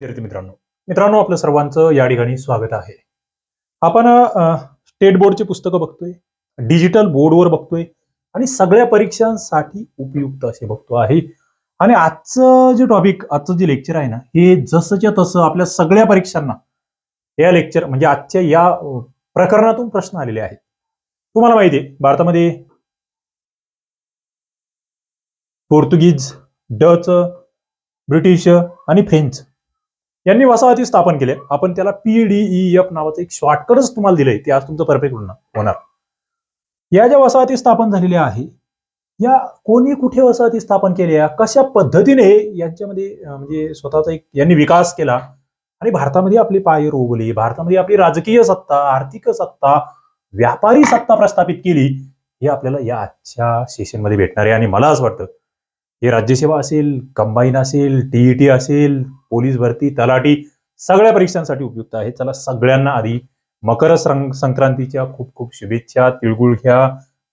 विद्यार्थी मित्रांनो. मित्रांनो आपलं सर्वांचं या ठिकाणी स्वागत आहे. आपण स्टेट बोर्डची पुस्तकं बघतोय डिजिटल बोर्डवर बघतोय आणि सगळ्या परीक्षांसाठी उपयुक्त असे बघतो आहे. आणि आजचं जे टॉपिक आजचं जे लेक्चर आहे ना हे जसंच्या तसं आपल्या सगळ्या परीक्षांना या लेक्चर म्हणजे आजच्या या प्रकरणातून प्रश्न आलेले आहेत. तुम्हाला माहिती आहे भारतामध्ये पोर्तुगीज डच ब्रिटिश आणि फ्रेंच यांनी वसाहती स्थापन केले. आपण त्याला पीडीई एफ नावाचं एक शॉर्टकटच तुम्हाला दिलंय. ते आज तुमचं परफेक्ट होणार. या ज्या वसाहती स्थापन झालेल्या आहे या कोणी कुठे वसाहती स्थापन केल्या? कशा पद्धतीने यांच्यामध्ये म्हणजे स्वतःचा एक यांनी विकास केला? आणि भारतामध्ये आपली पाय रोवली भारतामध्ये आपली राजकीय सत्ता आर्थिक सत्ता व्यापारी सत्ता प्रस्थापित केली हे आपल्याला या आजच्या सेशनमध्ये भेटणार आहे. आणि मला असं वाटतं हे राज्यसेवा असेल कंबाईन असेल टीईटी असेल पोलीस भरती तलाठी सगळ्या परीक्षांसाठी उपयुक्त आहे. चला सगळ्यांना आधी मकर संक्रांतीच्या खूप खूप शुभेच्छा. तिळगुळ घ्या.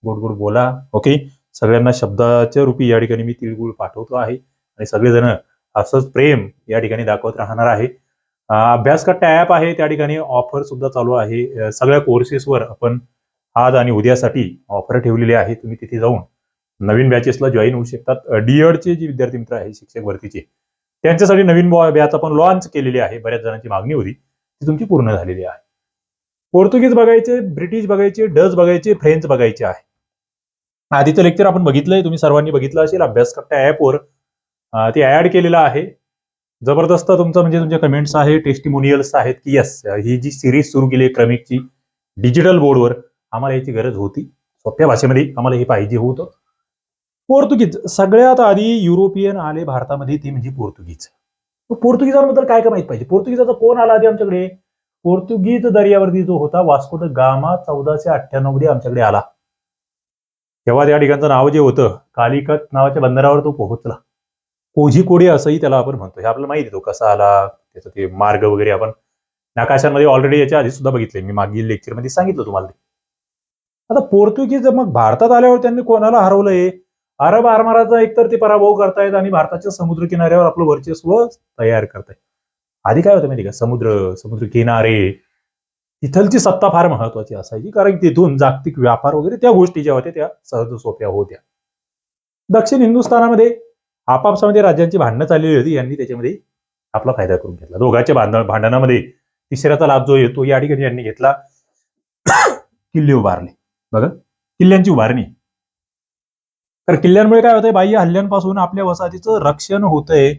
गोड गोड बोला. ओके? सगळ्यांना शब्दाच्या रूपी या ठिकाणी मी तिळगुळ पाठवतो आहे. आणि सगळेजण असंच प्रेम या ठिकाणी दाखवत राहणार आहे. अभ्यास कट्टा ॲप आहे. त्या ठिकाणी ऑफर सुद्धा चालू आहे. सगळ्या कोर्सेसवर आपण आज आणि उद्यासाठी ऑफर ठेवलेली आहे. तुम्ही तिथे जाऊन नवीन बॅचेसला जॉईन होऊ शकतात. डीएडचे जे विद्यार्थी मित्र आहे शिक्षक भरतीचे त्यांच्यासाठी नवीन बॅच आपण लॉन्च केलेली आहे. बऱ्याच जणांची मागणी होती. ती तुमची पूर्ण झालेली आहे. पोर्तुगीज बघायचे ब्रिटिश बघायचे डच बघायचे फ्रेंच बघायचे आहे. आधीचं लेक्चर आपण बघितलंय. तुम्ही सर्वांनी बघितलं असेल. अभ्यास ऍपवर ते ऍड केलेलं आहे. जबरदस्त तुमचं म्हणजे तुमचे कमेंट्स आहे टेस्टिमोनियल्स आहेत की यस ही जी सिरीज सुरू केली आहे क्रमिकची डिजिटल बोर्डवर आम्हाला याची गरज होती. सोप्या भाषेमध्ये आम्हाला हे पाहिजे होतं. पोर्तुगीज. सगळ्यात आधी युरोपियन आले भारतामध्ये ते म्हणजे पोर्तुगीज. पोर्तुगीजांबद्दल काय काय माहीत पाहिजे? पोर्तुगीजाचा कोण आला आधी आमच्याकडे? पोर्तुगीज दर्यावरती जो होता वास्को द गामा चौदाशे अठ्ठ्याण्णवमध्ये आमच्याकडे आला. तेव्हा त्या ठिकाणचं नाव जे होतं कालिकत नावाच्या बंदरावर तो पोहोचला. कोझिकोडी असंही त्याला आपण म्हणतो. हे आपल्याला माहिती तो कसा आला त्याचं ते मार्ग वगैरे आपण नकाशांमध्ये ऑलरेडी याच्या आधी सुद्धा बघितले मी मागील लेक्चरमध्ये सांगितलं तुम्हाला ते. आता पोर्तुगीज मग भारतात आल्यावर त्यांनी कोणाला हरवलंय? अरब आरमाराचा एकतर ते पराभव करतायत आणि भारताच्या समुद्र किनाऱ्यावर आपलं वर्चस्व तयार करतायत. आधी काय होतं माहिती का? समुद्र समुद्र किनारे तिथलची सत्ता फार महत्वाची असायची कारण तिथून जागतिक व्यापार वगैरे त्या गोष्टी ज्या होत्या त्या सहज सोप्या होत्या. दक्षिण हिंदुस्थानामध्ये आपापसामध्ये राज्यांची भांडणं चाललेली होती यांनी त्याच्यामध्ये आपला फायदा करून घेतला. दोघांच्या भांडण भांडणामध्ये तिसऱ्याचा लाभ जो येतो या ठिकाणी यांनी घेतला. किल्ले उभारले. बघा किल्ल्यांची उभारणी. तर किल्ल्यांमुळे काय होतंय बाह्य हल्ल्यांपासून आपल्या वसाहतीचं रक्षण होतंय.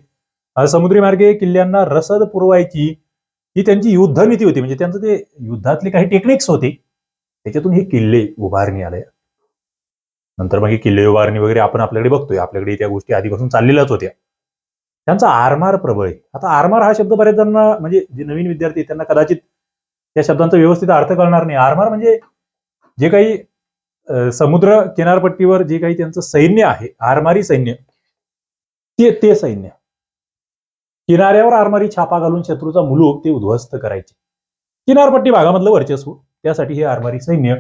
समुद्री मार्गे किल्ल्यांना रसद पुरवायची ही त्यांची युद्धनीती होती. म्हणजे त्यांचं ते युद्धातले काही टेक्निक्स होती. त्याच्यातून हे किल्ले उभारणी आले. नंतर मग हे किल्ले उभारणी वगैरे आपण आपल्याकडे बघतोय. आपल्याकडे त्या गोष्टी आधीपासून चाललेल्याच होत्या. त्यांचा आरमार प्रबळ आहे. आता आरमार हा शब्द बऱ्याच जणांना म्हणजे जे नवीन विद्यार्थी आहेत, त्यांना कदाचित त्या शब्दांचा व्यवस्थित अर्थ कळणार नाही. आरमार म्हणजे जे काही समुद्र किनारपट्टीवर जे काही त्यांचं सैन्य आहे आरमारी सैन्य ते ते सैन्य किनाऱ्यावर आरमारी छापा घालून शत्रूचा मुलूक ते उद्ध्वस्त करायचे. किनारपट्टी भागामधलं वर्चस्व त्यासाठी हे आरमारी सैन्य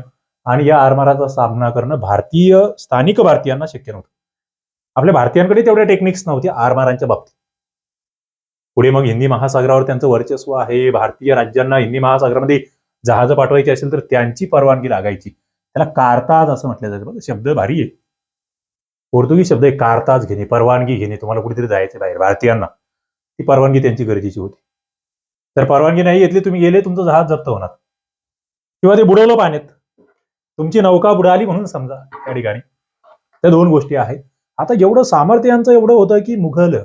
आणि या आरमाराचा सामना करणं भारतीय स्थानिक भारतीयांना शक्य नव्हतं. आपल्या भारतीयांकडे तेवढ्या टेक्निक्स नव्हत्या आरमारांच्या बाबतीत. पुढे मग हिंदी महासागरावर त्यांचं वर्चस्व आहे भारतीय राज्यांना हिंदी महासागरामध्ये जहाज पाठवायची असेल तर त्यांची परवानगी लागायची. त्याला कारताज असं म्हटलं जातं. बघा शब्द भारी आहे. पोर्तुगीज शब्द आहे कारताज घेणे परवानगी घेणे. तुम्हाला कुठेतरी जायचं बाहेर भारतीयांना. ती परवानगी त्यांची गरजेची होती. तर परवानगी नाही घेतली तुम्ही गेले तुमचं जहाज जप्त होणार. किंवा ते बुडवलं पाण्यात. तुमची नौका बुडाली म्हणून समजा त्या ठिकाणी. त्या दोन गोष्टी आहेत. आता एवढं सामर्थ्य यांचं एवढं होतं की मुघल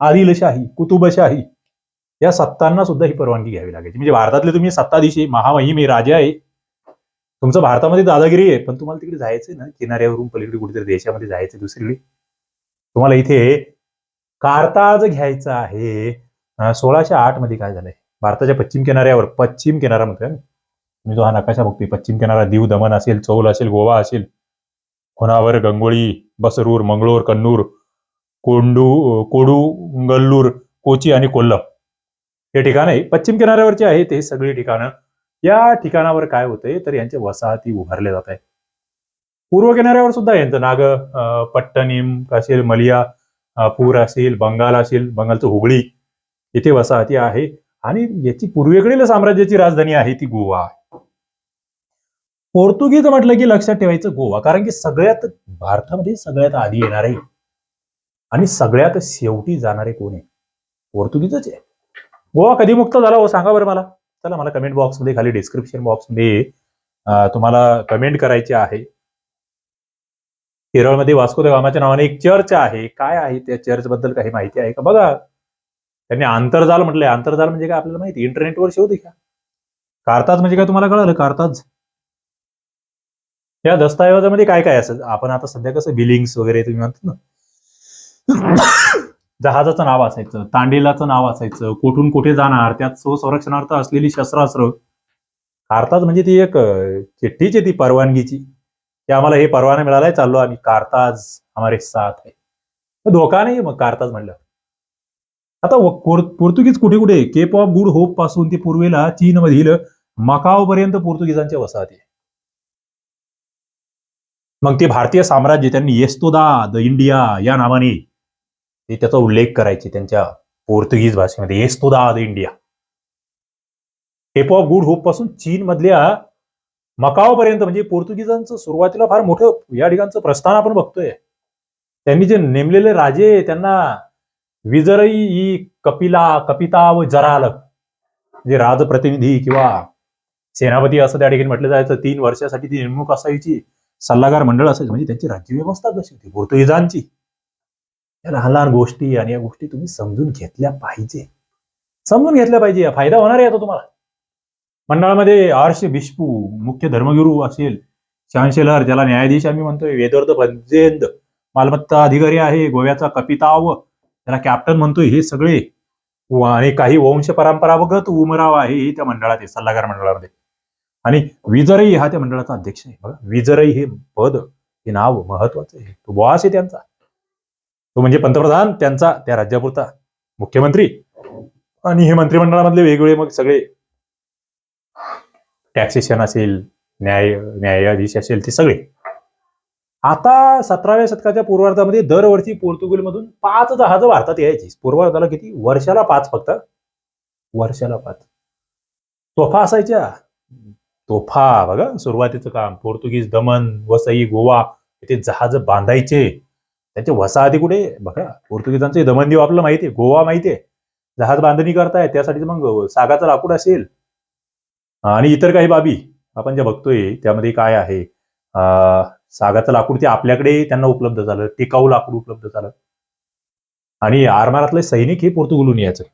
आदिलशाही कुतुबशाही या सत्तांना सुद्धा ही परवानगी घ्यावी लागायची. म्हणजे भारतातले तुम्ही सत्ताधीशी महामहिम आहे राजा आहे. तुमचं भारतामध्ये दादागिरी आहे पण तुम्हाला तिकडे जायचंय ना? किनाऱ्यावरून पलीकडे कुठेतरी देशामध्ये जायचं दुसरीकडे? तुम्हाला इथे कारताज घ्यायचं आहे. सोळाशे आठमध्ये काय झालंय? भारताच्या पश्चिम किनाऱ्यावर पश्चिम किनारा म्हणतोय तुम्ही मी जो हा नकाशा बघतोय पश्चिम किनारा दीव दमन असेल चौल असेल गोवा असेल होनावर गंगोळी बसरूर मंगळूर कन्नूर कोंडू कोडू गल्लूर कोची आणि कोल्लम. हे ठिकाण आहे पश्चिम किनाऱ्यावरचे आहे ते सगळी ठिकाणं. या ठिकाणावर काय होतंय तर यांच्या वसाहती उभारल्या जात आहेत. पूर्व किनाऱ्यावर सुद्धा यांचं नाग अं, असेल मलिया पूर असेल बंगाल असेल बंगालचं हुगळी येथे वसाहती आहे. आणि याची पूर्वेकडील साम्राज्याची राजधानी आहे ती गोवा पोर्तुगीज म्हटलं की लक्षात ठेवायचं गोवा कारण की सगळ्यात भारतामध्ये सगळ्यात आधी येणार आहे आणि सगळ्यात शेवटी जाणारे कोण आहे? पोर्तुगीजच आहे. गोवा कधी मुक्त झाला हो सांगा बरं मला. चला मला कमेंट बॉक्समध्ये खाली डिस्क्रिप्शन बॉक्समध्ये तुम्हाला कमेंट करायची आहे. केरळमध्ये वास्को द गामाच्या नावाने एक चर्च आहे. काय आहे त्या चर्च बद्दल काही माहिती आहे का? बघा. त्यांनी आंतरजाल म्हटलंय. आंतरजाल म्हणजे काय आपल्याला माहिती? इंटरनेटवर शोध घ्या. कारताज म्हणजे काय तुम्हाला कळालं? कारताज. या दस्तऐवजामध्ये काय काय असेल? आपण आता सध्या कसं? बिलिंग्स वगैरे तुम्ही म्हणतात ना. जहाजाचं नाव असायचं तांडेलाचं नाव असायचं कुठून कुठे जाणार त्यात स्वसंरक्षणार्थ असलेली शस्त्रास्त्र. कारताज म्हणजे ती एक चिठ्ठीच आहे ती परवानगीची की आम्हाला हे परवाना मिळालाय चाललो आम्ही. कारताज हमारे साथ आहे धोका नाही मग कारताज म्हणलं. आता पोर्तुगीज कुठे कुठे केप ऑफ गुड होपपासून ते पूर्वेला चीन मधील मकाव पर्यंत पोर्तुगीजांच्या वसाहती आहे. मग ते भारतीय साम्राज्य त्यांनी येस्तोदा द इंडिया या नावाने ते त्याचा उल्लेख करायचे त्यांच्या पोर्तुगीज भाषेमध्ये. येस्तोदा द इंडिया. केप ऑफ गुड होपपासून चीन मधल्या मकाव पर्यंत म्हणजे पोर्तुगीजांचं सुरुवातीला फार मोठं या ठिकाणचं प्रस्थान आपण बघतोय. त्यांनी जे नेमलेले राजे त्यांना विजरई ही कपिला कपिता व जरालक जे राजप्रतिनिधी किंवा सेनापती असं त्या ठिकाणी म्हटलं जायचं तीन वर्षासाठी ती नेमणूक असायची. सल्लागार मंडळ असायचं. म्हणजे त्यांची राज्यव्यवस्था कशी होती? पोर्तुगीजांची. या लहान लहान गोष्टी आणि या गोष्टी तुम्ही समजून घेतल्या पाहिजे. समजून घेतल्या पाहिजे. फायदा होणार आहे आता तुम्हाला. मंडळामध्ये आर्ष बिस्पू मुख्य धर्मगुरू असेल चान्सेलर ज्याला न्यायाधीश आम्ही म्हणतोय वेदर्द बंजेंद मालमत्ता अधिकारी आहे गोव्याचा कपिताव त्याला कॅप्टन म्हणतोय हे सगळे. आणि काही वंश परंपरागत उमराव आहे हे त्या मंडळात आहे सल्लागार मंडळामध्ये. आणि विजरई हा त्या मंडळाचा अध्यक्ष आहे. बघा विजरई हे पद हे नाव महत्वाचं आहे. तो बॉस आहे त्यांचा. तो म्हणजे पंतप्रधान त्यांचा त्या राज्यापुरता मुख्यमंत्री आणि हे मंत्रिमंडळामधले वेगवेगळे मग सगळे टॅक्सेशन असेल न्याय न्यायाधीश असेल ते सगळे. आता सतराव्या शतकाच्या पूर्वार्धामध्ये दरवर्षी पोर्तुगीलमधून पाच जहाजं भारतात यायची. पूर्वार्धाला किती? वर्षाला पाच फक्त. वर्षाला पाच. तोफा असायच्या. तोफा बघा सुरुवातीचं काम. पोर्तुगीज दमन वसई गोवा इथे जहाज बांधायचे. त्यांचे वसाहती कुठे? बघा पोर्तुगीजांचे दमनदीव आपलं माहिती आहे गोवा माहिती आहे जहाज बांधणी करताय त्यासाठी मग सागाचं लाकूड असेल. आणि इतर काही बाबी आपण ज्या बघतोय त्यामध्ये काय आहे? सागाचं लाकूड ते आपल्याकडे त्यांना उपलब्ध झालं टिकाऊ लाकूड उपलब्ध झालं. आणि आरमारातले सैनिक हे पोर्तुगलून यायचं.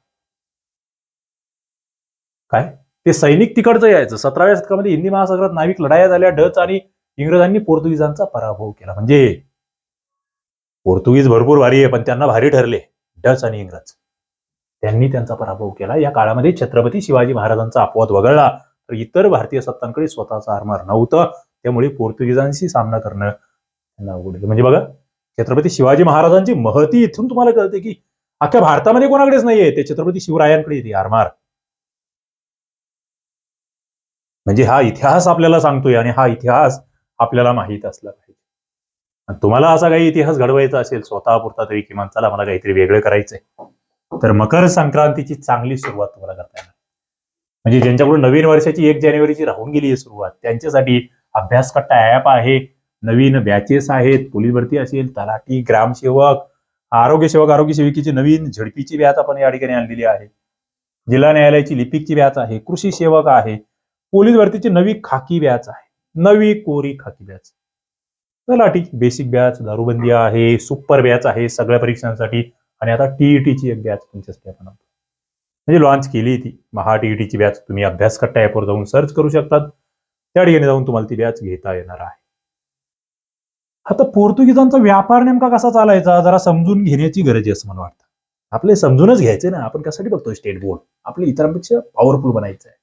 काय? ते सैनिक तिकडचं यायचं. सतराव्या शतकामध्ये हिंदी महासागरात नाविक लढाया झाल्या डच आणि इंग्रजांनी पोर्तुगीजांचा पराभव केला. म्हणजे पोर्तुगीज भरपूर भारी आहे पण त्यांना भारी ठरले. डच आणि इंग्रज. त्यांनी त्यांचा पराभव केला. या काळामध्ये छत्रपती शिवाजी महाराजांचा अपवाद वगळला तर इतर भारतीय सत्तांकडे स्वतःचा आरमार नव्हतं. त्यामुळे पोर्तुगीजांशी सामना करणं त्यांना अवघड म्हणजे बघा छत्रपती शिवाजी महाराजांची महती इथून तुम्हाला कळते की अख्ख्या भारतामध्ये कोणाकडेच नाहीये. ते छत्रपती शिवरायांकडे येते आरमार म्हणजे हा इतिहास आपल्याला सांगतोय आणि हा इतिहास आपल्याला माहीत असला पाहिजे. तुम्हाला असा काही इतिहास घडवायचा असेल स्वतःपुरता तरी किमान चला मला काहीतरी वेगळं करायचंय. तर मकर संक्रांतीची चांगली सुरुवात तुम्हाला करता येणार. म्हणजे ज्यांच्याकडून नवीन वर्षाची एक जानेवारीची राहून गेली आहे सुरुवात त्यांच्यासाठी अभ्यास कट्टा ऍप आहे नवीन बॅचेस आहेत पोलीस भरती असेल तलाठी ग्रामसेवक आरोग्य सेवक आरोग्य सेविकेची नवीन झडपीची बॅच आपण या ठिकाणी आणलेली आहे. जिल्हा न्यायालयाची लिपिकची बॅच आहे कृषी सेवक आहे पोलीस भरतीची नवी खाकी बॅच आहे नवी कोरी khaki batch lathi basic batch दारूबंदी आहे सुपर बॅच आहे सगळ्या परीक्षांसाठी. आणि आता टीईटीची एक बॅच तुमच्यासाठी आपण म्हणजे लॉन्च केली ती. महा टीईटीची बॅच तुम्ही अभ्यास कट्टा ॲपवर जाऊन सर्च करू शकतात. त्या ठिकाणी जाऊन तुम्हाला ती बॅच घेता येणार आहे. आता पोर्तुगीजांचा व्यापार नेमका कसा चालायचा? जरा समजून घेण्याची गरज आहे असं मला वाटतं. आपले समजूनच घ्यायचे ना. आपण कशासाठी बघतोय स्टेट बोर्ड आपले इतरांपेक्षा पॉवरफुल बनायचं आहे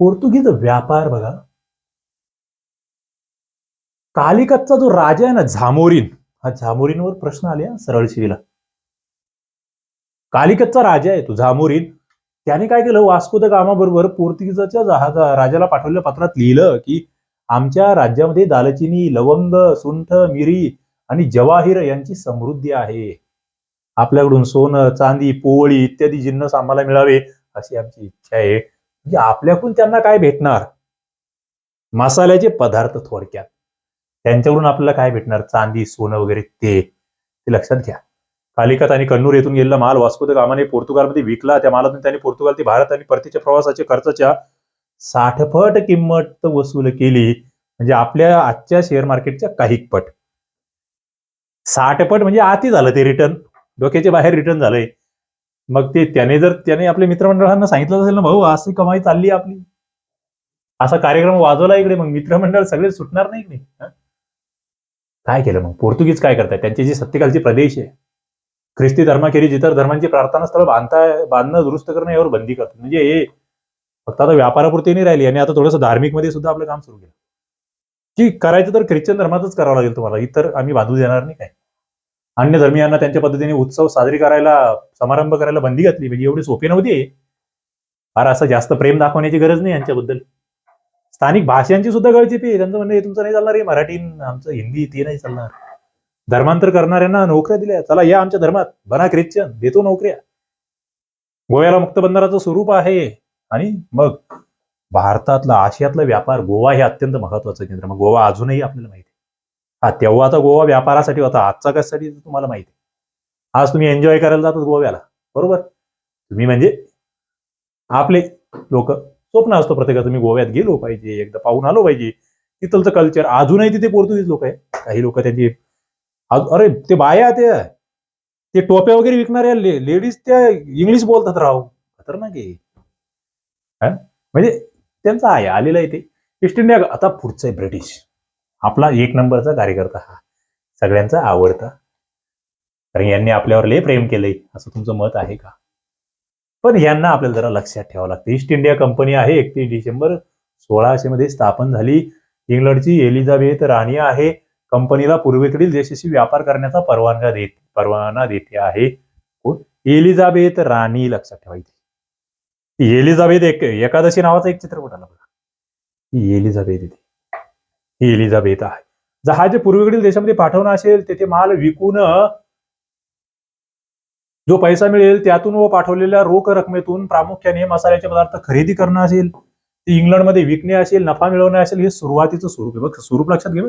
पोर्तुगीज व्यापार बघा. कालिकतचा जो राजा आहे ना झामोरीन हा झामोरीनवर प्रश्न आले सरळ शिवीला. कालिकतचा राजा आहे तो झामोरीन. त्याने काय केलं वास्को द गामाबरोबर पोर्तुगीजाच्या जहाजा राजाला पाठवलेल्या पत्रात लिहिलं की आमच्या राज्यामध्ये दालचिनी लवंग सुंठ मिरी आणि जवाहीर यांची समृद्धी आहे. आपल्याकडून सोनं चांदी पोवळी इत्यादी जिन्नस आम्हाला मिळावे अशी आमची इच्छा आहे. म्हणजे आपल्याकडून त्यांना काय भेटणार? मसाल्याचे पदार्थ थोडक्यात. त्यांच्याकडून आपल्याला काय भेटणार? चांदी सोनं वगैरे ते. ते लक्षात घ्या. कालिकत आणि कन्नूर येथून गेलेला माल वास्को द गामाने पोर्तुगालमध्ये विकला. त्या मालातून त्यांनी पोर्तुगाल ते भारत आणि परतीच्या प्रवासाच्या खर्चाच्या साठपट किंमत वसूल केली. म्हणजे आपल्या आजच्या शेअर मार्केटच्या काही पट. साठपट म्हणजे आती झालं ते रिटर्न डोक्याच्या बाहेर रिटर्न झालंय. मग ते त्याने जर त्याने आपल्या मित्रमंडळांना सांगितलं असेल ना भाऊ अशी कमाई चालली आपली. असा कार्यक्रम वाजवला इकडे. मग मित्रमंडळ सगळे सुटणार नाही काय केलं मग? पोर्तुगीज काय करतात त्यांची जी सत्तेकालची प्रदेश आहे. ख्रिस्ती धर्माखेरीज इतर धर्मांची प्रार्थना स्थळ बांधता बांधणं दुरुस्त करणं यावर बंदी करतात. म्हणजे हे फक्त आता व्यापारापुरती नाही राहिली. आणि आता थोडंसं धार्मिकमध्ये सुद्धा आपलं काम सुरू केलं. की करायचं तर ख्रिश्चन धर्मातच करावं लागेल तुम्हाला. इतर आम्ही बांधू देणार नाही काय अन्य धर्मियांना त्यांच्या पद्धतीने उत्सव साजरी करायला समारंभ करायला बंदी घातली. म्हणजे एवढी सोपी नव्हती. फार असं जास्त प्रेम दाखवण्याची गरज नाही यांच्याबद्दल. स्थानिक भाषांची सुद्धा गळचिपी आहे त्यांचं म्हणणं हे तुमचं नाही चालणार हे मराठी आमचं हिंदी ते नाही चालणार. धर्मांतर करणाऱ्यांना नोकऱ्या दिल्या. चला या आमच्या धर्मात. बना ख्रिश्चन. देतो नोकऱ्या. गोव्याला मुक्त बंदराचं स्वरूप आहे. आणि मग भारतातला आशियातला व्यापार गोवा हे अत्यंत महत्वाचं केंद्र. मग गोवा अजूनही आपल्याला माहिती आहे. हा तेव्हाचा गोवा व्यापारासाठी होता. आजचा कशासाठी तुम्हाला माहिती आहे. आज तुम्ही एन्जॉय करायला जातात गोव्याला. बरोबर? तुम्ही म्हणजे आपले लोक. स्वप्न असतो प्रत्येकाचं. तुम्ही गोव्यात गेलो पाहिजे एकदा पाहून आलो पाहिजे. तिथलचं कल्चर अजूनही तिथे पोर्तुगीज लोक आहे काही लोक त्यांची अरे ते बाया ते ते टोप्या वगैरे विकणाऱ्या लेडीज त्या इंग्लिश बोलतात राव. खतरनाक आहे. की म्हणजे त्यांचा आहे आलेला आहे ते. ईस्ट इंडिया आता पुढचं आहे ब्रिटिश आपला एक नंबरचा कार्यकर्ता हा. सगळ्यांचा आवडता. कारण यांनी आपल्यावर लय प्रेम केलंय. असं तुमचं मत आहे का? पण यांना आपल्याला जरा लक्षात ठेवावं लागतं. ईस्ट इंडिया कंपनी आहे एकतीस डिसेंबर सोळाशे मध्ये स्थापन झाली. इंग्लंडची एलिझाबेथ राणी आहे. कंपनीला पूर्वेकडील देशाशी व्यापार करण्याचा परवानगा देत परवाना देते आहे. कोण? एलिझाबेथ राणी लक्षात ठेवायची एलिझाबेथ एक एकादशी नावाचा एक चित्रपट आला बघा. ही एलिझाबेथ इथे. ही एलिझाबेथ आहे. जहाज पूर्वेकडील देशामध्ये पाठवणं असेल तेथे माल विकून जो पैसा मिळेल त्यातून व पाठवलेल्या रोख रकमेतून प्रामुख्याने मसाल्याचे पदार्थ खरेदी करणं असेल ते इंग्लंडमध्ये विकणे असेल नफा मिळवणे असेल हे सुरुवातीचं स्वरूप आहे. बघ स्वरूप लक्षात घे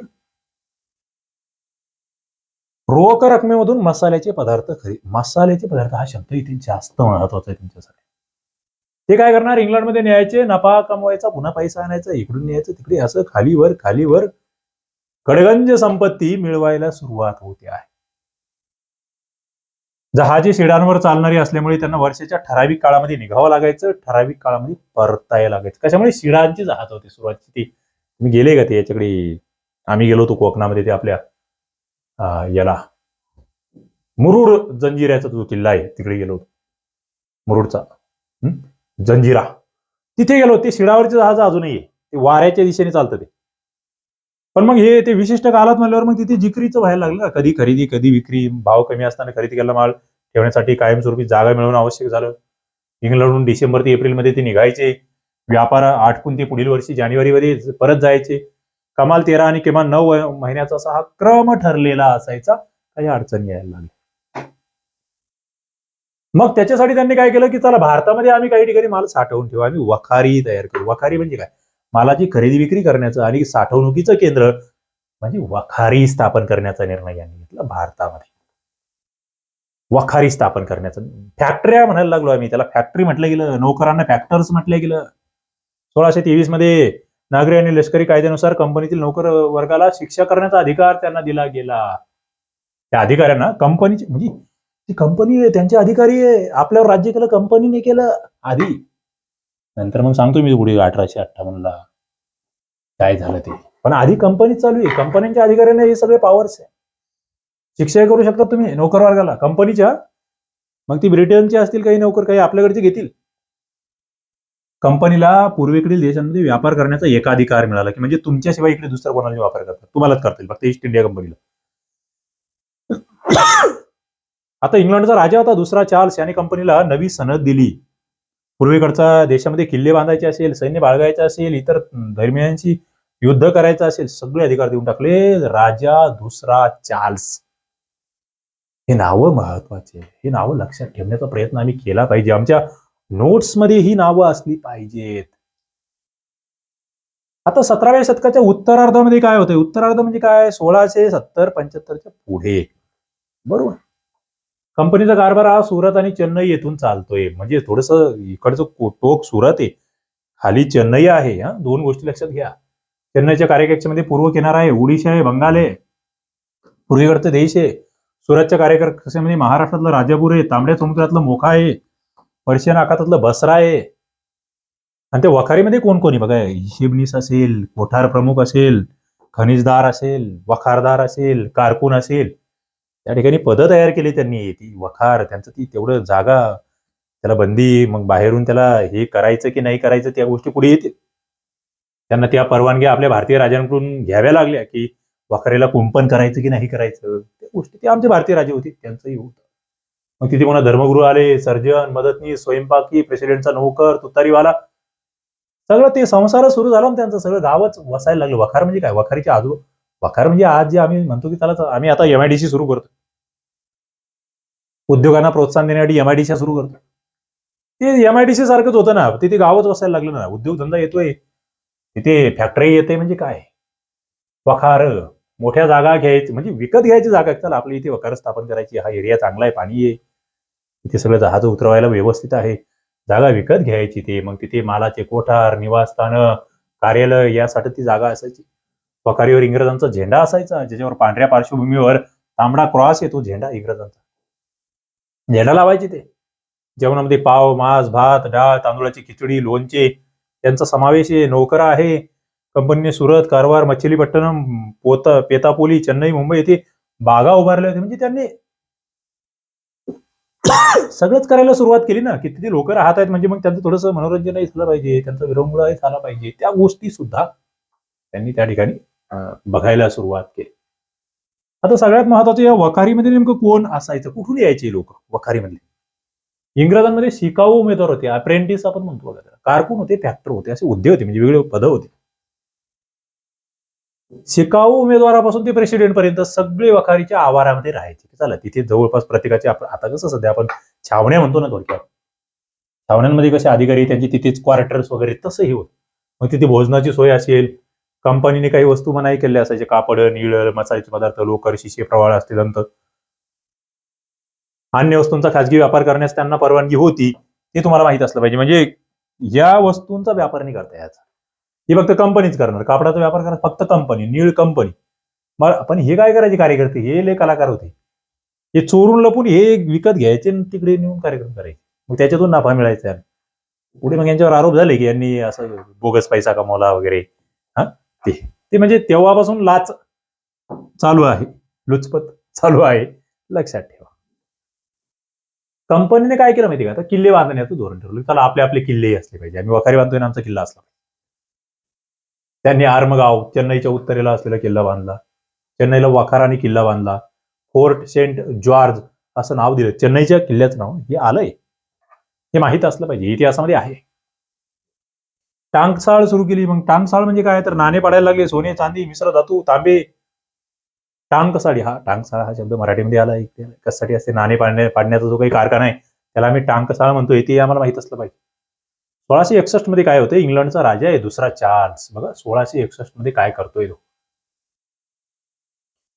रोख रकमेमधून मसाल्याचे पदार्थ खरी मसाल्याचे पदार्थ हा शब्द इथे जास्त महत्त्वाचा आहे त्यांच्यासाठी ते काय करणार? इंग्लंडमध्ये न्यायचे नफा कमवायचा पुन्हा पैसा आणायचा इकडून न्यायचं तिकडे असं खालीवर खालीवर कडगंज संपत्ती मिळवायला सुरुवात होते आहे. जहाजे शिडांवर चालणारी असल्यामुळे त्यांना वर्षाच्या ठराविक काळामध्ये निघावं लागायचं ठराविक काळामध्ये परतायला लागायचं. कशामुळे शिडांची जहाज होती सुरुवातची ती? तुम्ही गेले का ते याच्याकडे? आम्ही गेलो होतो कोकणामध्ये ते आपल्या याला. मुरुड जंजिऱ्याचा जो किल्ला आहे तिकडे गेलो होतो. मुरुडचा. जंजिरा. तिथे गेलो. ते शिडावरचे जहाज अजूनही ते वाऱ्याच्या दिशेने चालतं ते. पण मग हे ते विशिष्ट काळात म्हणल्यावर मग तिथे जिक्रीचं व्हायला लागलं कधी खरेदी कधी विक्री भाव कमी असताना खरेदी केला माल ठेवण्यासाठी कायमस्वरूपी जागा मिळवणं आवश्यक झालं. इंग्लंडहून डिसेंबर ते एप्रिलमध्ये ते निघायचे. व्यापार आटपून ते पुढील वर्षी जानेवारीमध्ये परत जायचे. कमाल तेरा आणि किमान नऊ महिन्याचा असा हा क्रम ठरलेला असायचा. काही अडचणी यायला लागल्या. मग त्याच्यासाठी त्यांनी काय केलं की चला भारतामध्ये आम्ही काही ठिकाणी माल साठवून ठेवू. आम्ही वखारी तयार करू. वखारी म्हणजे काय? मालाची खरेदी विक्री करण्याचं आणि साठवणुकीचं केंद्र म्हणजे वखारी स्थापन करण्याचा निर्णय यांनी घेतला भारतामध्ये. वखारी स्थापन करण्याचा. फॅक्टऱ्या म्हणायला लागलो आम्ही. त्याला फॅक्टरी म्हटलं गेलं नोकरांना फॅक्टर्स म्हटलं गेलं. सोळाशे तेवीसमध्ये नागरी आणि लष्करी कायद्यानुसार कंपनीतील नोकर वर्गाला शिक्षा करण्याचा अधिकार त्यांना दिला गेला. त्या अधिकाऱ्यांना कंपनीची म्हणजे ती कंपनी त्यांचे अधिकारी आपल्यावर राज्य केलं कंपनीने केलं आधी. नंतर मग सांगतो मी पुढे अठराशे अठ्ठावन्नला. काय झालं ते. पण आधी कंपनी चालू आहे. कंपन्यांच्या अधिकाऱ्यांना हे सगळे पॉवर्स आहे. शिक्षा करू शकता तुम्ही नोकर वर्गाला. कंपनीच्या मग ती ब्रिटनची असतील काही नोकर काही आपल्याकडचे घेतील. कंपनीला पूर्वेकडील देशांमध्ये व्यापार करण्याचा एकाधिकार मिळाला की म्हणजे तुमच्याशिवाय इकडे दुसरा कोणाला व्यापार करतात. तुम्हालाच करतील फक्त ईस्ट इंडिया कंपनीला आता इंग्लंडचा राजा होता दुसरा चार्ल्स. याने कंपनीला नवी सनद दिली. पूर्वेकडचा देशामध्ये किल्ले बांधायचे असेल सैन्य बाळगायचे असेल इतर धर्मियांशी युद्ध करायचं असेल सगळे अधिकार देऊन टाकले. राजा दुसरा चार्ल्स. हे नावं महत्त्वाचे हे नावं लक्षात ठेवण्याचा प्रयत्न आम्ही केला पाहिजे. आमच्या नोट्समध्ये ही नावं असली पाहिजेत. आता सतराव्या शतकाच्या उत्तरार्धामध्ये काय होतंय? उत्तरार्ध म्हणजे काय? सोळाशे सत्तर पंच्याहत्तरच्या पुढे. बरोबर? कंपनीचा कारभार हा सुरत आणि चेन्नई येथून चालतोय. म्हणजे थोडस इकडचं टोक सुरत आहे. खाली चेन्नई आहे हा? दोन गोष्टी लक्षात घ्या. चेन्नईच्या कार्यकक्षेमध्ये पूर्व किनारा आहे ओडिशा आहे बंगाल आहे. पूर्वीकडचा देश आहे. सुरतच्या कार्यकर्त्यामध्ये म्हणजे महाराष्ट्रातलं राजापूर आहे तांबड्या समुद्रातलं मोखा आहे पर्शियन आखातातलं बसरा आहे. आणि त्या वखारीमध्ये कोण कोणी बघा? हिशेबनीस असेल कोठार प्रमुख असेल खनिजदार असेल वखारदार असेल कारकून असेल. त्या ठिकाणी पदं तयार केली त्यांनी. ती वखार त्यांचं ती तेवढं जागा त्याला बंदी मग बाहेरून त्याला हे करायचं की नाही करायचं त्या गोष्टी पुढे येतील. त्यांना त्या परवानग्या आपल्या भारतीय राजांकडून घ्याव्या लागल्या की वखारीला कुंपण करायचं की नाही करायचं? गोष्टी. ते आमचे भारतीय राजे होते त्यांचंही होतं. मग तिथे पुन्हा धर्मगुरू आले सर्जन मदतनीस स्वयंपाकी प्रेसिडेंटचा नोकर तुतारीवाला. सगळं ते संसार सुरू झाला ना त्यांचं सगळं गावच वसायला लागलं. वखार म्हणजे काय? वखारीच्या आजू वखार म्हणजे आज जे आम्ही म्हणतो की त्याला आम्ही आता एमआयडीसी सुरू करतो उद्योगांना प्रोत्साहन देण्यासाठी एमआयडीसी सुरू करतो ते एमआयडीसी सारखंच होतं ना. तिथे गावच वसायला लागलं ना. उद्योगधंदा येतोय. तिथे फॅक्टरी येते म्हणजे काय? वखार मोठ्या जागा घ्यायची म्हणजे विकत घ्यायची जागा. चला आपल्या इथे वखार स्थापन करायची हा एरिया चांगला आहे पाणी आहे. इथे सगळं जहाज उतरवायला व्यवस्थित आहे. जागा विकत घ्यायची ते. मग तिथे मालाचे कोठार निवासस्थानं कार्यालय यासाठी ती जागा असायची. वकारीवर इंग्रजांचा झेंडा असायचा. ज्याच्यावर पांढऱ्या पार्श्वभूमीवर तांबडा क्रॉस येतो झेंडा इंग्रजांचा. झेंडा लावायचे ते. जेवणामध्ये पाव मांस भात डाळ तांदूळाची खिचडी लोणचे यांचा समावेश आहे. नोकरा आहे. कंपनीने सुरत कारवार मच्छलीपट्टणम पोत पेतापोली चेन्नई मुंबई येथे बागा उभारल्या होत्या. म्हणजे त्यांनी सगळंच करायला सुरुवात केली ना. की तिथे लोक राहत आहेत. म्हणजे मग त्यांचं थोडंसं मनोरंजनही झालं पाहिजे. त्यांचा विरंगुळाही झाला पाहिजे. त्या गोष्टी सुद्धा त्यांनी त्या ठिकाणी बघायला सुरुवात केली. आता सगळ्यात महत्वाचं या वखारीमध्ये नेमकं कोण असायचं? कुठून यायचे लोक वखारीमधले? इंग्रजांमध्ये शिकाऊ उमेदवार होते. अप्रेंटिस आपण म्हणतो वगैरे कारकून होते फॅक्टर होते. असे उद्योग होते. म्हणजे वेगळे पदं होते. शिकाऊ उमेदवारापासून ते प्रेसिडेंट पर्यंत सगळे वखारीच्या आवारामध्ये राहायचे. चला तिथे जवळपास प्रत्येकाचे आपण आता कसं सध्या आपण छावण्या म्हणतो ना थोडक्यात. छावण्यांमध्ये कसे अधिकारी त्यांची तिथेच क्वार्टर्स वगैरे तसंही होत. मग तिथे भोजनाची सोय असेल कंपनीने काही वस्तू मनाई केल्या असायचे कापड निळ मसाल्याचे पदार्थ लोकर शिशे प्रवाळ असतील अंत अन्य वस्तूंचा खाजगी व्यापार करण्यास त्यांना परवानगी होती ते तुम्हाला माहीत असलं पाहिजे. म्हणजे या वस्तूंचा व्यापार नाही करता याचा हे फक्त कंपनीच करणार. कापडाचा व्यापार करणार फक्त कंपनी निळ कंपनी मग पण हे काय करायचे कार्यकर्ते? हे लय कलाकार होते. हे चोरून लपून हे विकत घ्यायचे आणि तिकडे नेऊन कार्यक्रम करायचे. मग त्याच्यातून नफा मिळायचा. पुढे मग यांच्यावर आरोप झाले की यांनी असं बोगस पैसा कमावला वगैरे. हा? ते म्हणजे तेव्हापासून लाच चालू आहे. लुचपत चालू आहे. लक्षात ठेवा. कंपनीने काय केलं माहिती का? आता किल्ले बांधण्याचं धोरण ठरवलं. चला आपले आपले किल्लेही असले पाहिजे. आम्ही वखारी बांधतोय आमचा किल्ला असला पाहिजे. त्यांनी आर्मगाव चेन्नईच्या उत्तरेला असलेला किल्ला बांधला. चेन्नईला वखाराने किल्ला बांधला. फोर्ट सेंट जॉर्ज असं नाव दिलं. चेन्नईच्या किल्ल्याचं नाव हे आलंय. हे माहीत असलं पाहिजे. इतिहासामध्ये आहे. टांगसाळ सुरू केली. मग टांगसाळ म्हणजे काय? तर नाणे पाडायला लागले. सोने चांदी मिश्र धातू तांबे. टांगसाळी हा टांगसाळ हा शब्द मराठीमध्ये आला. एक कशासाठी असते? नाणे पाडण्या पाडण्याचा जो काही कारखाना आहे त्याला आम्ही टांगसाळ म्हणतो. हे ते आम्हाला माहीत असलं पाहिजे. सोळाशे एकसष्टमध्ये काय होतं इंग्लंडचा राजा आहे दुसरा चार्ल्स. बघा सोळाशे एकसष्टमध्ये काय करतोय तो?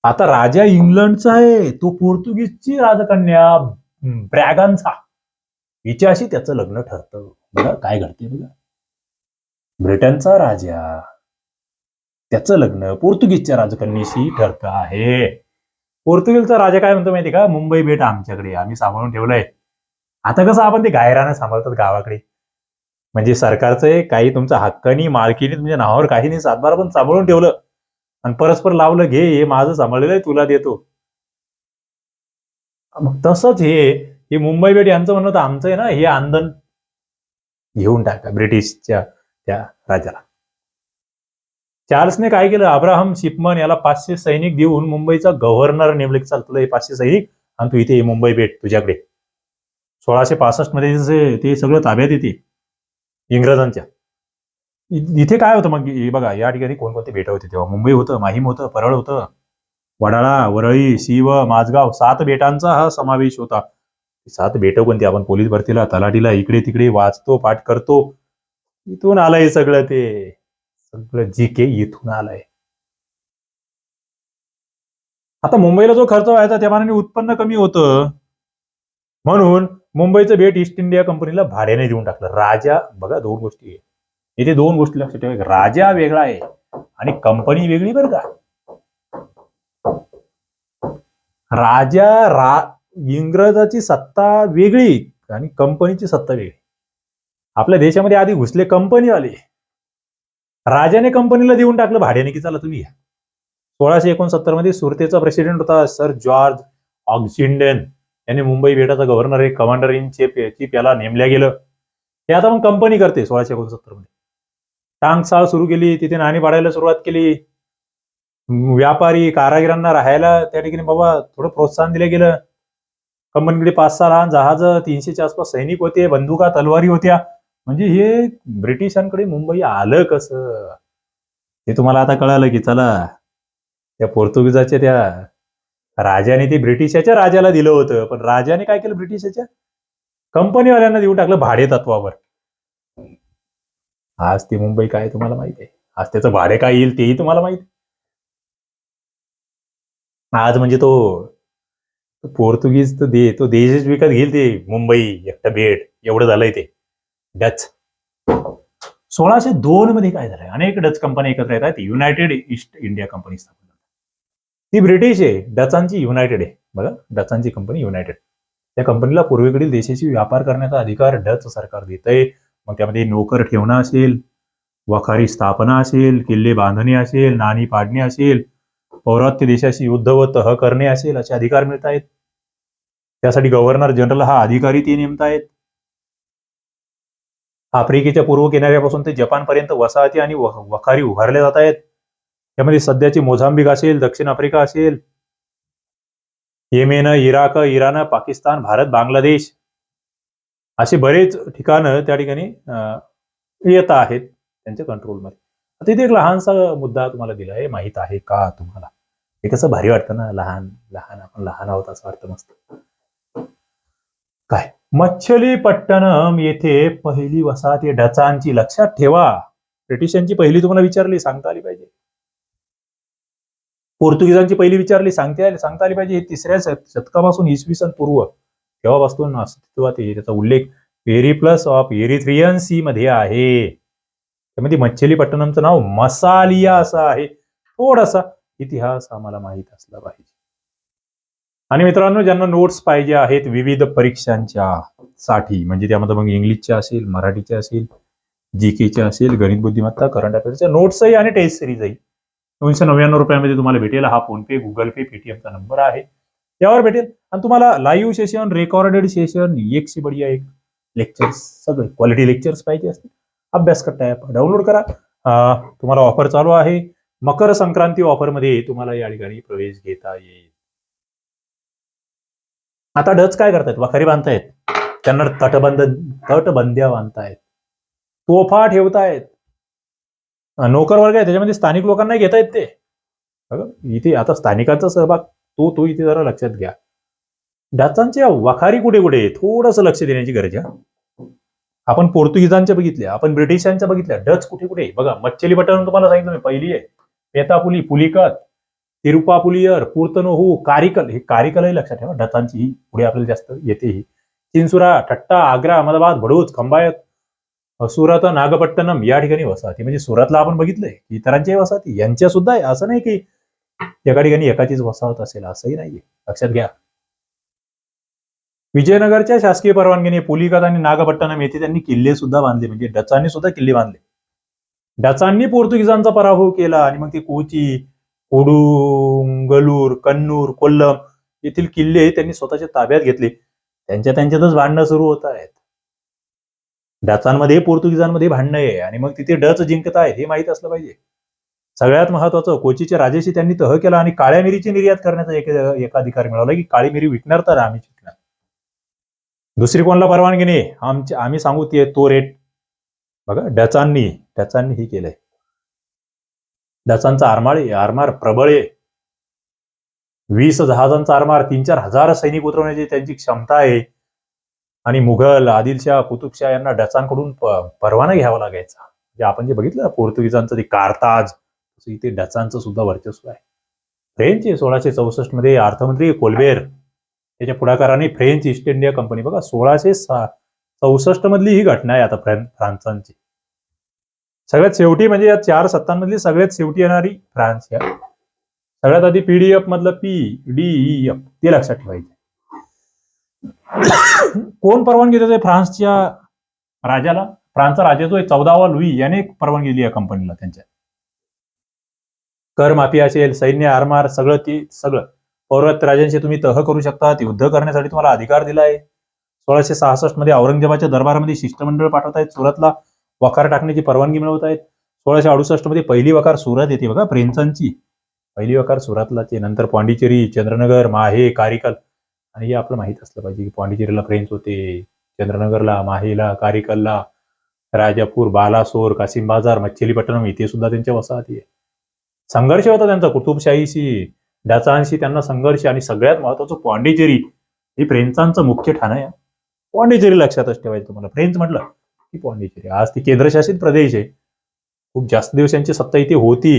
आता राजा इंग्लंडचा आहे तो पोर्तुगीजची राजकन्या ब्रॅगनचा ब्रॅगांचा. हिच्याशी त्याचं लग्न ठरतं. बघा काय घडते बघा. ब्रिटनचा राजा. त्याचं लग्न पोर्तुगीजच्या राजकन्याशी ठरतं आहे. पोर्तुगीजचा राजा काय म्हणतो माहिती का? मुंबई बेट आमच्याकडे आम्ही सांभाळून ठेवलंय. आता कसं आपण ते गायरानं सांभाळतात गावाकडे. म्हणजे सरकारचं आहे, काही तुमचा हक्कानी मालकीनी तुमच्या नावावर काही नाही सातबारा पण सांभाळून ठेवलं. आणि परस्पर लावलं घे हे माझं सांभाळलेलं आहे तुला देतो. मग तसंच हे हे मुंबई बेट यांचं म्हणणं होतं आमचं आहे ना हे आंदोलन घेऊन टाका ब्रिटिशच्या त्या राजाला. चार्ल्सने काय केलं? अब्राहम शिपमन याला पाचशे सैनिक देऊन मुंबईचा गव्हर्नर नेमले की चाल तुला हे पाचशे सैनिक आणि तू इथे मुंबई बेट तुझ्याकडे. सोळाशे पासष्टमध्ये ते सगळं ताब्यात येते. इंग्रजांच्या. इथे काय होतं मग बघा या ठिकाणी कोणकोणते बेटं होते तेव्हा. मुंबई होतं माहीम होतं परळ होतं वडाळा वरळी शिव माझगाव सात बेटांचा हा समावेश होता. सात बेटं कोणती? आपण पोलीस भरतीला तलाठीला इकडे तिकडे वाचतो पाठ करतो. इथून आलंय सगळं ते. सगळं जी के इथून आलंय. आता मुंबईला जो खर्च व्हायचा त्या मानाने उत्पन्न कमी होतं. म्हणून मुंबईचं बेट ईस्ट इंडिया कंपनीला भाड्याने देऊन टाकलं. राजा बघा दोन गोष्टी आहे इथे दोन गोष्टी लक्षात ठेवा. राजा वेगळा आहे आणि कंपनी वेगळी बरं का. राजा रा इंग्रजाची सत्ता वेगळी आणि कंपनीची सत्ता वेगळी. आपल्या देशामध्ये आधी घुसले कंपनीवाले. राजाने कंपनीला देऊन टाकलं भाड्याने की चला तुम्ही सोळाशे एकोणसत्तरमध्ये सुरतेचा प्रेसिडेंट होता सर जॉर्ज ऑक्झिंडन यांनी मुंबई बेटाचा गव्हर्नर हे कमांडर इन चीफ चीफ याला नेमल्या गेलं. ते आता मग कंपनी करते सोळाशे एकोणसत्तरमध्ये. टांगसाळ सुरू केली तिथे नाणी पाडायला सुरुवात केली. व्यापारी कारागिरांना राहायला त्या ठिकाणी बाबा थोडं प्रोत्साहन दिलं गेलं. कंपनीकडे पाच सहा लहान जहाज तीनशेच्या आसपास सैनिक होते बंदुका तलवारी होत्या. म्हणजे हे ब्रिटिशांकडे मुंबई आलं कसं? हे तुम्हाला आता कळालं की चला त्या पोर्तुगीजाच्या त्या राजाने ते ब्रिटिशाच्या राजाला दिलं होतं. पण राजाने काय केलं ब्रिटिशाच्या? कंपनीवाल्यांना देऊन टाकलं भाडे तत्वावर. आज ती मुंबई काय तुम्हाला माहिती आहे? आज त्याचं भाडे काय येईल तेही तुम्हाला माहिती आज म्हणजे तो तो पोर्तुगीज तो दे तो देशच विकत घेईल ते मुंबई एकटा बेट एवढं झालंय ते. डच. सोळाशे दोन मध्ये काय झालंय? अनेक डच कंपन्या एकत्र येतात युनायटेड ईस्ट इंडिया कंपनी स्थापन झाली. ती ब्रिटिश आहे डचांची युनायटेड आहे. बघा डचांची कंपनी युनायटेड. त्या कंपनीला पूर्वेकडील देशाशी व्यापार करण्याचा अधिकार डच सरकार देतंय. मग त्यामध्ये नोकर ठेवणं असेल वखारी स्थापना असेल किल्ले बांधणे असेल नाणी पाडणे असेल पौरात्य देशाशी युद्ध व तह करणे असेल असे अधिकार मिळत आहेत त्यासाठी गव्हर्नर जनरल हा अधिकारी ते नेमतायत. आफ्रिकेच्या पूर्व किनाऱ्यापासून ते जपानपर्यंत वसाहती आणि वखारी उभारल्या जात आहेत त्यामध्ये सध्याची मोझांबिक असेल दक्षिण आफ्रिका असेल Yemen Iraq Iran Pakistan Bharat Bangladesh असे बरेच ठिकाणं त्या ठिकाणी येत आहेत त्यांच्या कंट्रोलमध्ये आता इथे एक लहानसा मुद्दा तुम्हाला दिला आहे माहीत आहे का तुम्हाला? हे कसं भारी वाटतं ना लहान लहान आपण लहान आहोत असं वाटतं मस्त. काय? मच्छलीपट्टणम येथे पहिली वसाहती डचांची लक्षात ठेवा. ब्रिटिशांची पहिली तुम्हाला विचारली सांगता आली पाहिजे. पोर्तुगीजांची पहिली विचारली सांगता आली सांगता आली पाहिजे. हे तिसऱ्या शतकापासून इसवी सन पूर्व तेव्हापासून अस्तित्वात त्याचा उल्लेख Periplus of Erythraean Sea मध्ये आहे. त्यामध्ये मच्छलीपट्टणमचं नाव मसालिया असं आहे. थोडासा इतिहास आम्हाला माहीत असला पाहिजे. आणि मित्रांनो ज्यांना नोट्स पाहिजे आहेत विविध परीक्षांच्या साठी म्हणजे त्यामध्ये मग इंग्लिशच्या असेल मराठीच्या असेल जी केच्या असेल गणित बुद्धिमत्ता करंट अफेअर्सच्या नोट्सही आणि टेस्ट सिरीजही दोनशे नव्याण्णव रुपयामध्ये तुम्हाला भेटेल हा फोनपे गुगल पे पेटीएमचा नंबर आहे. त्यावर भेटेल. आणि तुम्हाला लाईव्ह सेशन रेकॉर्डेड सेशन एक से बढिया एक लेक्चर्स सगळे क्वालिटी लेक्चर्स पाहिजे असतील. अभ्यास करता ॲप डाउनलोड करा. तुम्हाला ऑफर चालू आहे. मकर संक्रांती ऑफरमध्ये तुम्हाला या ठिकाणी प्रवेश घेता येईल. आता डच काय करतायत? वखारी बांधतायत. त्यांना तटबंद तटबंद्या बांधतायत. तोफा ठेवतायत. नोकरवर्ग नोकर वर्ग आहे त्याच्यामध्ये स्थानिक लोकांना घेता येत ते. इथे आता स्थानिकांचा सहभाग तो तो इथे जरा लक्षात घ्या. डचांच्या वखारी कुठे कुठे? थोडस लक्ष देण्याची गरज आहे आपण पोर्तुगीजांच्या बघितल्या आपण ब्रिटिशांच्या बघितल्या डच कुठे कुठे? बघा मच्छली बटन तुम्हाला सांगितलं मी पहिली आहे. पेतापुली पुलिकत तिरुपापुलियर पूर्तनोहू कारिकल हे कारिकलही लक्षात ठेवा डचांची ही पुढे आपल्याला जास्त येते ही. चिंचुरा ठट्टा आग्रा अहमदाबाद भडूच खंबायत सुरत नागपट्टणम या ठिकाणी वसाहती. म्हणजे सुरतला आपण बघितलंय इतरांच्याही वसाहती. यांच्या सुद्धा आहे. असं नाही की एका ठिकाणी एकाचीच वसाहत असेल. असंही नाहीये. लक्षात घ्या. विजयनगरच्या शासकीय परवानगीने पुलिकात आणि नागपट्टणम येथे त्यांनी किल्ले सुद्धा बांधले. म्हणजे डचांनी सुद्धा किल्ले बांधले. डचांनी पोर्तुगीजांचा पराभव केला आणि मग ते कोची कोडुंगलूर कन्नूर कोल्लम येथील किल्ले त्यांनी स्वतःच्या ताब्यात घेतले. त्यांच्या त्यांच्यातच भांडणं सुरू होत आहेत. डचांमध्ये पोर्तुगीजांमध्ये भांडणं आहे आणि मग तिथे डच जिंकत आहेत हे माहीत असलं पाहिजे. सगळ्यात महत्वाचं कोचीच्या राजेशी त्यांनी तह केला आणि काळ्या मिरीची निर्यात करण्याचा एक एकाधिकार मिळवला की काळी मिरी विकणार तर आम्ही विकणार. दुसरी कोणाला परवानगी नाही? आमचे आम्ही सांगू ते तो रेट. बघा डचांनी डचांनी हे केलंय. डचांचा आरमाळ आरमार प्रबळ आहे. वीस जहाजांचा आरमार तीन चार हजार सैनिक उतरवण्याची त्यांची क्षमता आहे. आणि मुघल आदिलशाह कुतुबशाह यांना डचांकडून परवाना घ्यावा लागायचा. म्हणजे आपण जे बघितलं ना पोर्तुगीजांचं ते कारताज इथे डचांचं सुद्धा वर्चस्व आहे. फ्रेंच सोळाशे चौसष्टमध्ये अर्थमंत्री कोलबेर त्याच्या पुढाकाराने फ्रेंच ईस्ट इंडिया कंपनी बघा सोळाशे चौसष्ट मधली ही घटना आहे आता फ्रान्सांची. सगळ्यात शेवटी म्हणजे या चार सत्तांमधली सगळ्यात शेवटी येणारी फ्रान्स या. सगळ्यात आधी पीडीएफ मधलं पी डी ई एफ ते लक्षात ठेवायचे. कोण परवानगी देते फ्रान्सच्या राजाला? फ्रान्सचा राजा जो आहे चौदावा लुई याने परवानगी दिली या कंपनीला त्यांच्या. कर माफी असेल सैन्य आरमार सगळं ती सगळं. पौरत राजांशी तुम्ही तह करू शकता युद्ध करण्यासाठी तुम्हाला अधिकार दिला आहे सोळाशे सहासष्टमध्ये औरंगजेबाच्या दरबारामध्ये शिष्टमंडळ पाठवत आहेत सुरतला वकार टाकण्याची परवानगी मिळवत आहेत सोळाशे अडुसष्टमध्ये पहिली वकार सुरत येते बघा प्रेमचंदची पहिली वकार सुरतला ते नंतर पांडिचेरी चंद्रनगर माहे कारिकल. आणि हे आपलं माहीत असलं पाहिजे की पांडिचेरीला फ्रेंच होते चंद्रनगरला माहेला कारिकलला राजापूर बालासोर कासिम बाजार मच्छलीपट्टणम इथे सुद्धा त्यांच्या वसाहती आहे. संघर्ष होता त्यांचा कुतुबशाहीशी डाचांशी त्यांना संघर्ष आणि सगळ्यात महत्वाचं पॉंडिचेरी हे फ्रेंचांचं मुख्य ठाणं आहे. पॉंडिचेरी लक्षातच ठेवायचं तुम्हाला. फ्रेंच म्हटलं की पॉंडिचेरी. आज ती केंद्रशासित प्रदेश आहे. खूप जास्त दिवसांची सत्ता इथे होती.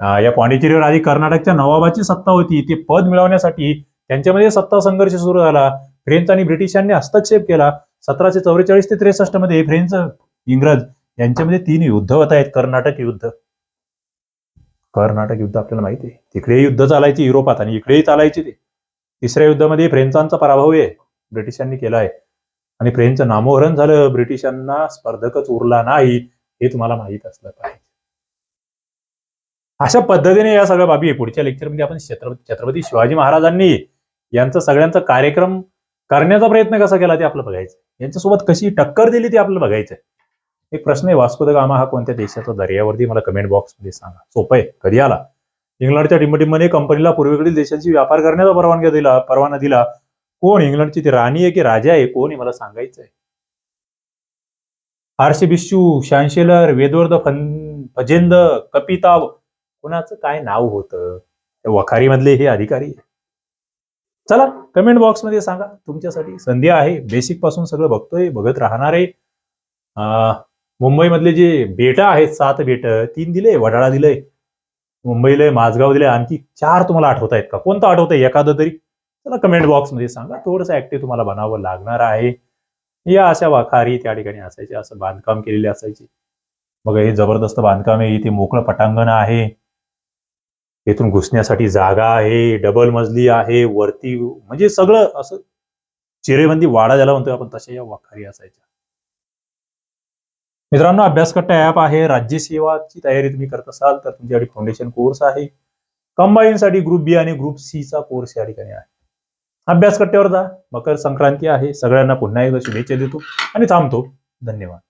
या पॉंडिचेरीवर आधी कर्नाटकच्या नवाबाची सत्ता होती. ते पद मिळवण्यासाठी त्यांच्यामध्ये सत्ता संघर्ष सुरू झाला. फ्रेंच आणि ब्रिटिशांनी हस्तक्षेप केला. सतराशे चौवेचाळीस ते त्रेसष्टमध्ये फ्रेंच इंग्रज यांच्यामध्ये तीन युद्ध होत आहेत. कर्नाटक युद्ध. कर्नाटक युद्ध आपल्याला माहिती आहे. तिकडे युद्ध चालायचे युरोपात आणि इकडेही चालायचे ते. तिसऱ्या युद्धामध्ये फ्रेंचांचा पराभव आहे. ब्रिटिशांनी केला आहे. आणि फ्रेंचचं नामोहरण झालं. ब्रिटिशांना स्पर्धकच उरला नाही. हे तुम्हाला माहीत असलं पाहिजे. अशा पद्धतीने या सगळ्या बाबी पुढच्या लेक्चरमध्ये आपण छत्रपती शिवाजी महाराजांनी यांचा सगळ्यांचा कार्यक्रम करण्याचा प्रयत्न कसा केला ते आपलं बघायचं. यांच्यासोबत कशी टक्कर दिली ते आपलं बघायचं एक प्रश्न आहे वास्को द गामा हा कोणत्या देशाचा दर्यावरती? मला कमेंट बॉक्समध्ये सांगा. सोपं आहे. कधी आला? इंग्लंडच्या टिंबटिंबने कंपनीला पूर्वेकडील देशांची व्यापार करण्याचा परवानगी दिला परवाना दिला. कोण इंग्लंडची ती राणी आहे की राजा आहे? कोण आहे? मला सांगायचं आहे आरशे बिश्शू शांशेलर वेदवर्ध फन फजेंद कपिताव कोणाचं काय नाव होतं? वखारी मधले हे अधिकारी आहे. चला कमेंट बॉक्समध्ये सांगा. तुमच्यासाठी संधी आहे. बेसिकपासून सगळं बघतोय बघत राहणार आहे. मुंबईमधले जे बेट आहेत सात बेट तीन दिले वडाळा दिलंय. मुंबईला माझगाव दिले आणखी चार तुम्हाला आठवत आहेत का? कोणतं आठवतंय? एखादं तरी. चला कमेंट बॉक्समध्ये सांगा. थोडंसं ऍक्टिव्ह तुम्हाला बनावं लागणार आहे. या अशा वाखारी त्या ठिकाणी असायचे असं बांधकाम केलेले असायचे. बघा हे जबरदस्त बांधकाम आहे. इथे मोकळं पटांगण आहे. इथून घुसण्यासाठी जागा आहे डबल मजली आहे वरती म्हणजे सगळं असं चिरेबंदी वाडा ज्याला म्हणतोय आपण तशा या वाखारी असायच्या. मित्रांनो अभ्यासकट्टा ऍप आहे. राज्य सेवाची तयारी तुम्ही करत असाल तर तुमच्यासाठी फाउंडेशन कोर्स आहे. कंबाईन साठी ग्रुप बी आणि ग्रुप सी चा कोर्स या ठिकाणी आहे. अभ्यासकट्ट्यावर जा. मकर संक्रांती आहे. सगळ्यांना पुन्हा एकदा शुभेच्छा देतो आणि थांबतो. धन्यवाद.